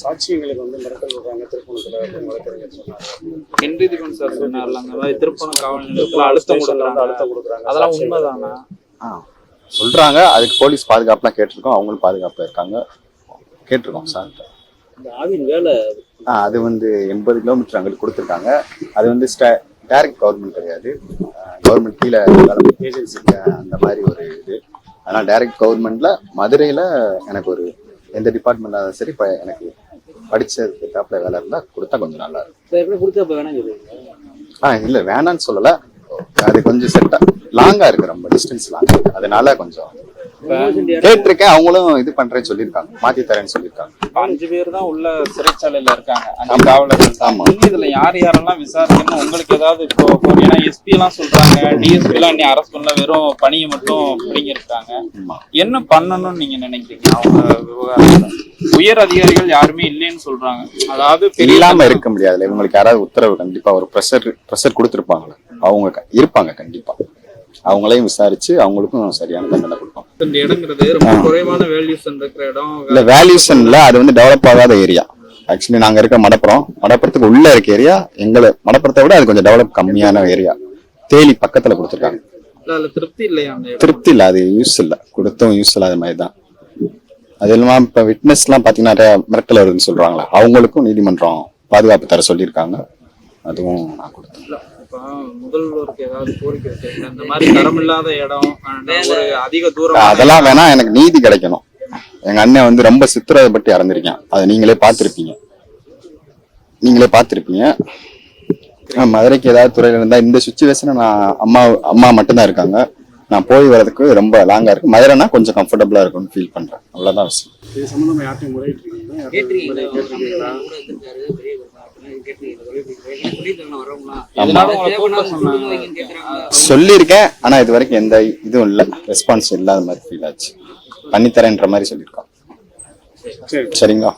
சாட்சியங்களுக்கு வந்து மிரட்டல் விடுறாங்க. திருப்பணத்துல வழக்கறிஞர் சார் மாதிரி திருப்பணம் காவல் நிலையத்துல அழுத்தம் கொடுக்குறாங்க. அழுத்தம் கொடுக்குறாங்க. அதெல்லாம் உண்மைதானா? ஆ சொல்றாங்க. அதுக்கு போலீஸ் பாதுகாப்புலாம் கேட்டிருக்கோம். அவங்களும் பாதுகாப்புல இருக்காங்க. கேட்டிருக்கோம் சார். இந்த ஆவின் வேலை ஆ அது வந்து எண்பது கிலோமீட்டர் அங்கிட்டு கொடுத்துருக்காங்க. அது வந்து டைரக்ட் கவர்மெண்ட் கிடையாது. கவர்மெண்ட் கீழே ஏஜென்சி அந்த மாதிரி ஒரு இது. அதனால் டைரக்ட் கவர்மெண்ட்ல மதுரையில் எனக்கு ஒரு எந்த டிபார்ட்மெண்ட்டாக சரி இப்போ எனக்கு படிச்சதுக்கு ஏத்தாப்புல வேலை இருந்தால் கொடுத்தா கொஞ்சம் நல்லா இருக்கும். கொடுத்தா இப்போ வேணாம் சொல்லுவீங்க? ஆ இல்லை வேணான்னு சொல்லலை. அது கொஞ்சம் செட்டா லாங்கா இருக்கு ரொம்ப டிஸ்டன்ஸ் இருக்கு. அதனால கொஞ்சம் கேட்டிருக்கேன் அவங்களும் இது பண்றேன்னு சொல்லியிருக்காங்க மாத்தி தரேன்னு சொல்லியிருக்காங்க. அஞ்சு பேர் தான் உள்ள சிறைச்சாலையில இருக்காங்க அந்த காவலர்கள். ஆமா. இதுல யார் யாரெல்லாம் விசாரிக்கணும் உங்களுக்கு ஏதாவது இப்போ ஏன்னா எஸ்பி எல்லாம் சொல்றாங்க டிஎஸ்பி எல்லாம் நீ அரசு பண்ணல வெறும் பணியை மட்டும் பிடிங்கிருக்காங்க. என்ன பண்ணணும்னு நீங்க நினைக்கிறீங்க? அவங்க விவகாரத்துல. உயர் அதிகாரிகள் யாருமே சொல்றாங்க. அதாவது இல்லாம இருக்க முடியாதுல்ல இவங்களுக்கு யாராவது உத்தரவு கண்டிப்பா ஒரு ப்ரெஷர் ப்ரெஷர் கொடுத்துருப்பாங்களே? அவங்க இருப்பாங்க கண்டிப்பா. அவங்களையும் விசாரிச்சு அவங்களுக்கும் சரியான தண்டனை இடம் இல்ல வேல்யூஷன்ல அது வந்து டெவலப் ஆகாத ஏரியா ஆக்சுவலி நாங்க இருக்க மடப்புறம் மடப்புறத்துக்கு உள்ள இருக்க ஏரியா எங்களை மடப்புறத்தை விட அது கொஞ்சம் டெவலப் கம்மியான ஏரியா தேலி பக்கத்துல கொடுத்துருக்காங்க. திருப்தி இல்ல. அது யூஸ் இல்ல. கொடுத்தும் யூஸ் இல்லாத மாதிரி தான் அது இல்லாம இப்ப விட்னஸ் எல்லாம் பாத்தீங்கன்னா நிறைய மிரட்டல் வருதுன்னு சொல்றாங்களா அவங்களுக்கும் நீதிமன்றம் பாதுகாப்பு தர சொல்லியிருக்காங்க. அதுவும் நான் கொடுத்தேன். அதெல்லாம் வேணா எனக்கு நீதி கிடைக்கணும். எங்க அண்ணன் வந்து ரொம்ப சித்திரவதைப்பட்டு இறந்திருக்கேன் அதை நீங்களே பார்த்திருப்பீங்க. நீங்களே பார்த்திருப்பீங்க. மதுரைக்கு ஏதாவது துறையில இருந்தா இந்த சுச்சுவேஷனை நான் அம்மா அம்மா மட்டும்தான் இருக்காங்க. நான் போய் வர்றதுக்கு ரொம்ப லாங்கா இருக்கு. மதுரைனா கொஞ்சம் கம்ஃபர்டபுளா இருக்கும்னு ஃபீல் பண்றேன். அவ்வளவுதான் விஷயம். இது யார்ட்டையும் முறையிட்டு சொல்லியிருக்கேன் ஆனா இது வரைக்கும் எந்த இதுவும் இல்ல. ரெஸ்பான்ஸ் இல்லாத மாதிரி ஃபீல் ஆச்சு. பண்ணித்தரேன்ற மாதிரி சொல்லியிருக்கான் சரி. சரிங்களா?